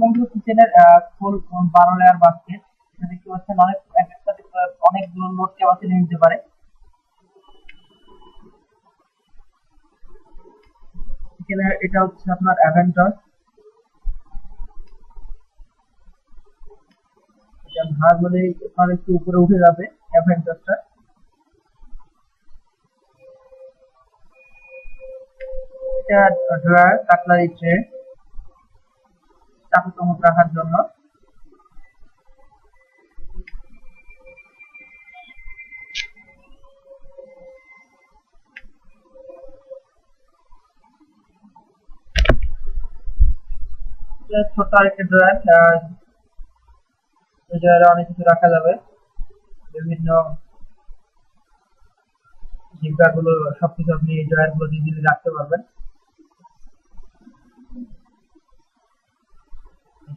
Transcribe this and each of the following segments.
হলো কিচেনের ফুল বারো লেয়ার বাস্কেট দেখতে পাচ্ছেন অনেক অনেকগুলো লোড ক্যাপাসিটি নিতে পারে। এখানে এটা হচ্ছে আপনার অ্যাভেন্টর। ভাগ হলে আপনার একটু উপরে উঠে যাবে অ্যাভেন্টরটা। এটা ড্রয়ার, কাটলারি ট্রে। চাকু চামচ রাখার জন্য। এটা ছোট আরেকটা ড্রয়ার এই অনেক কিছু রাখা যাবে। বিভিন্ন জিব্বা গুলো সবকিছু আপনি এই ড্রয়ারগুলো ইজিলি রাখতে পারবেন।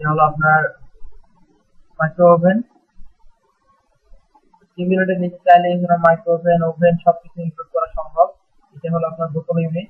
এটা হলো আপনার মাইক্রো ওভেন সিমুলেটেড নিচে চাইলে এখানে মাইক্রো ওভেন ওভেন সবকিছু ইনক্লুড করা সম্ভব। এটা হলো আপনার দুটো ইউনিট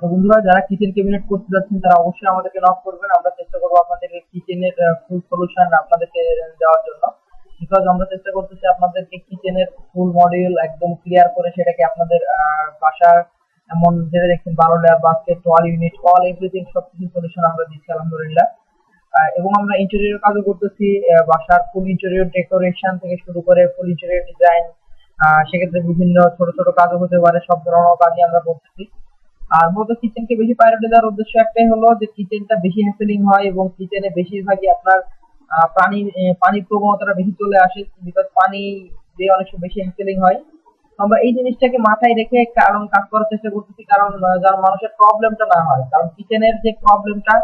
তো বন্ধুরা, যারা কিচেন ক্যাবিনেট করতে যাচ্ছেন, তারা অবশ্যই আমাদেরকে নক করবেন। আমরা চেষ্টা করব আপনাদেরকে কিচেনের ফুল সলিউশন আপনাদেরকে দেওয়ার জন্য। বিকজ আমরা চেষ্টা করতেছি আপনাদেরকে কিচেনের ফুল মডিউল একদম ক্লিয়ার করে সেটাকে আপনাদের বাসার এমন যেটা দেখছেন বারো layer basket wall unit all everything সবকিছু সলিউশন আমরা দিচ্ছি, আলহামদুলিল্লাহ। এবং আমরা ইন্টেরিয়র কাজও করতেছি বাসার ফুল ইন্টেরিয়র ডেকোরেশন থেকে শুরু করে ফুল ইন্টেরিয়র ডিজাইন সেক্ষেত্রে বিভিন্ন ছোট ছোট কাজও হতে পারে, সব ধরনের কাজই আমরা করতেছি। আর মূলত কিচেনকে বেশি প্রায়োরিটি দেওয়ার উদ্দেশ্য একটাই হলো যে কিচেনটা বেশি হ্যাসেলিং হয় এবং কিচেনে বেশিরভাগই আপনার পানি পানির প্রবণতাটা বেশি চলে আসে বিকজ পানি দিয়ে অনেক বেশি হ্যাসেলিং হয়। আমরা এই জিনিসটাকে মাথায় রেখে কারণ কাজ করার চেষ্টা করতেছি কারণ যেন মানুষের প্রবলেমটা না হয়। কারণ কিচেনের যে প্রবলেমটা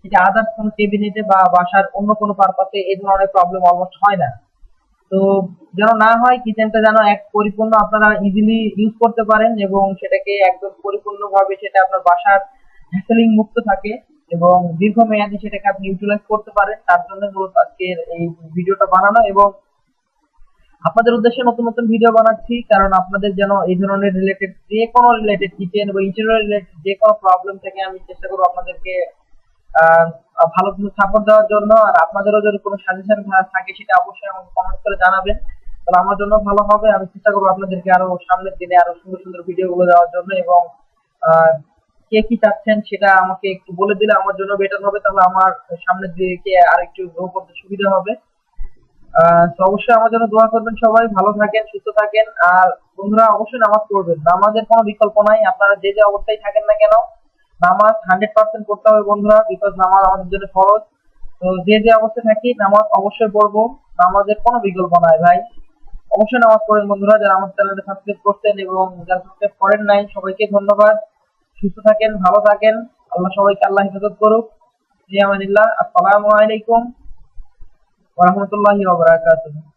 সেটা আদার্স কোনো কেবিনেটে বা বাসার অন্য কোনো পারপাসে এই ধরনের প্রবলেম অলমোস্ট হয় না। তো যেন না হয় কিচেনটা যেন এক পরিপূর্ণ আপনারা ইজিলি ইউজ করতে পারেন এবং সেটাকে একদম পরিপূর্ণভাবে সেটা আপনার বাসার হ্যাসেলিং মুক্ত থাকে এবং দীর্ঘমেয়াদী সেটাকে আপনি ইউটিলাইজ করতে পারেন। তার জন্য মূলত আজকের এই ভিডিওটা বানানো এবং আপনাদের উদ্দেশ্যে নতুন নতুন ভিডিও বানাচ্ছি, কারণ আপনাদের যেন এই ধরনের রিলেটেড যে কোনো রিলেটেড কিচেন বা ইন্টেরিয়র রিলেটেড যে কোনো প্রবলেম থেকে আমি চেষ্টা করব আপনাদেরকে ভালো কিছু সাপোর্ট দেওয়ার জন্য। আর আপনাদেরও যদি কোনো সাজেশন থাকে সেটা অবশ্যই আমাকে কমেন্ট করে জানাবেন। তাহলে আমার জন্য ভালো হবে। আমি চেষ্টা করব আপনাদেরকে আরও সামনের দিনে আরও সুন্দর সুন্দর ভিডিও গুলো দেওয়ার জন্য এবং কে কি চাচ্ছেন সেটা আমাকে একটু বলে দিলে আমার জন্য বেটার হবে। তাহলে আমার সামনের দিকে আর একটু গ্রো করতে সুবিধা হবে। অবশ্যই আমার জন্য দোয়া করবেন সবাই। ভালো থাকেন, সুস্থ থাকেন। আর বন্ধুরা, অবশ্যই নামাজ পড়বেন। নামাজের কোনো বিকল্প নাই। আপনারা যে যে অবস্থায় থাকেন না কেন, নামাজ হান্ড্রেড পার্সেন্ট পড়তে হবে বন্ধুরা বিকজ নামাজ আমাদের জন্য ফরজ। তো যে যে অবস্থায় থাকি, নামাজ অবশ্যই পড়ব। নামাজের কোনো বিকল্প নাই ভাই। অবশ্যই নামাজ পড়েন বন্ধুরা, যারা আমার চ্যানেলটা সাবস্ক্রাইব করছেন এবং যারা সাবস্ক্রাইব করেন নাই, সবাইকে ধন্যবাদ। সুস্থ থাকেন, ভালো থাকেন। আল্লাহ সবাইকে আল্লাহ হেফাজত করুক। জি আমানিল্লাহ আসসালামু আলাইকুম ওয়া রাহমাতুল্লাহি ওয়া বারাকাতুহু।